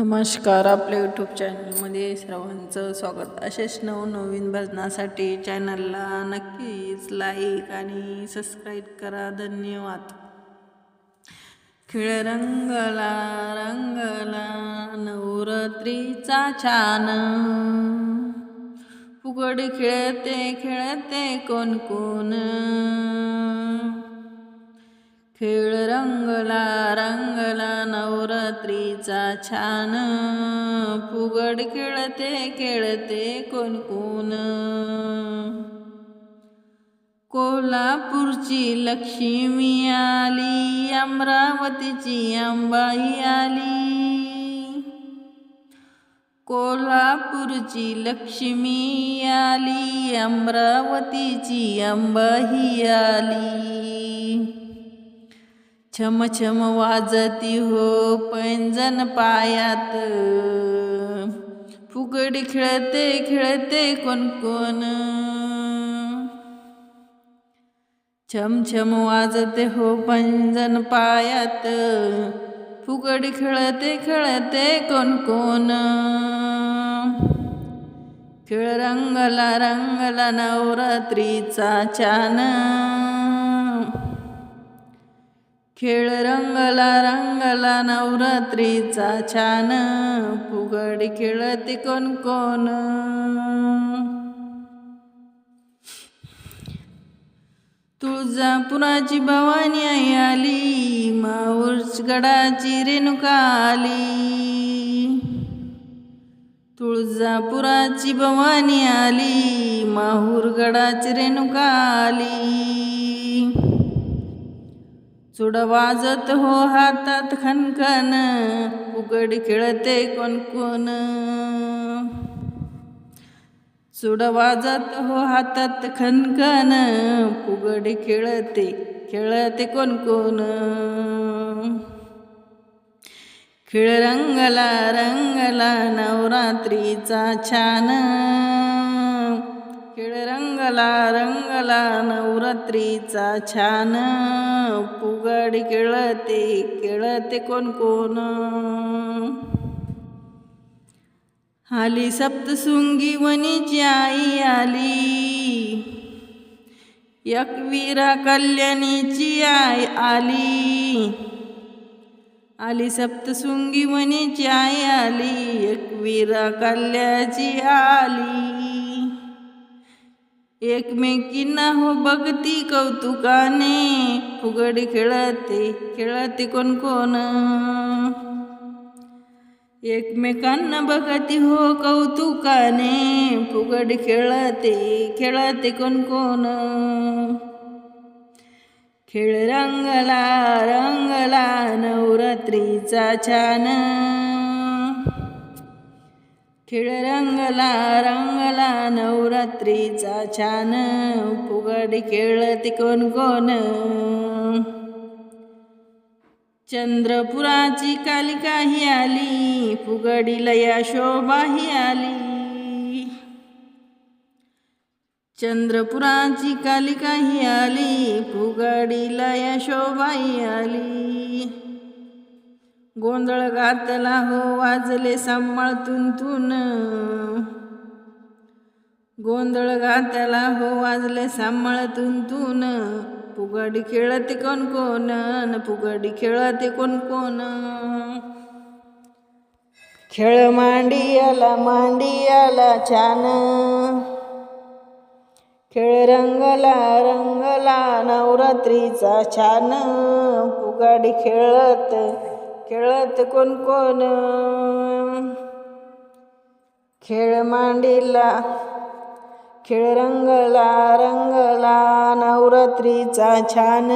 नमस्कार आपल्या यूट्यूब चॅनलमध्ये सर्वांचं स्वागत. असेच नवनवीन भजनासाठी चॅनलला नक्कीच लाईक आणि सबस्क्राईब करा. धन्यवाद. खेळ रंगला रंगला नवरात्रीचा छान. फुगडी खेळते खेळते कोण कोण? खेळ रंगला रंगला रात्रीचा छान. फुगड खेळते खेळते कोण कोण. कोल्हापूरची लक्ष्मी आली अमरावतीची अंबाई आली. कोल्हापूरची लक्ष्मी आली अमरावतीची अंबाही आली. छम छम वाजती हो पैंजन पायात. फुगडी खेळते खेळते कोण कोण. छम छम वाजते हो पैंजन पायात. फुगडी खेळते खेळते कोण कोण. खेळ रंगला रंगला नवरात्रीचा चान. खेळ रंगला रंगला नवरात्रीचा छान. फुगडी खेळते कोण कोण. तुळजापुराची भवानी आई आली माऊरगडाची रेणुका आली. तुळजापुराची भवानी आली माहूरगडाची रेणुका आली. चुडवाजत हो हातात खनखन उघड खेळते कोण कोण. चुड वाजत हो हातात खनखन फुगडी खेळते खेळते कोण कोण. खेळ रंगला रंगला नवरात्रीचा छान. खेळ रंगला रंगला नवरात्रीचा छान. फुगडी खेळते खेळते कोण कोण. आली सप्तसुंगी वनीची आई आली. एकवीरा कल्याणीची आई आली. आली सप्तसुंगी वनीची आई आली एकवीरा कल्याची आली. एकमेकींना हो बघती कौतुकाने फुगडी खेळते खेळते कोण कोण? एकमेकांना बघती हो कौतुकाने फुगडी खेळते खेळते कोण कोण? खेळ रंगला रंगला नवरात्रीचा छान. खिळ रंगला रंगला नवरात्रीचा छान फुगडी खेळते कोण कोण चंद्रपुराची कालिका ही आली फुगडीला या शोभाही आली. चंद्रपुराची कालिका ही आली फुगडीला या शोभाही आली. गोंधळ घातला हो वाजले सांभाळ तुंतून गोंधळ घातला हो वाजले सांभाळ तुंतून फुगडी खेळते कोण कोण न फुगडी खेळते कोण कोण. खेळ मांडी आला मांडी आला छान. खेळ रंगला रंगला नवरात्रीचा छान. फुगाडी खेळत खेळत कोण कोण? खेळ मांडीला खेळ रंगला रंगला नवरात्रीचा छान.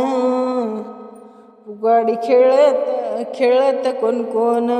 उगाडी खेळत खेळत कोण कोण?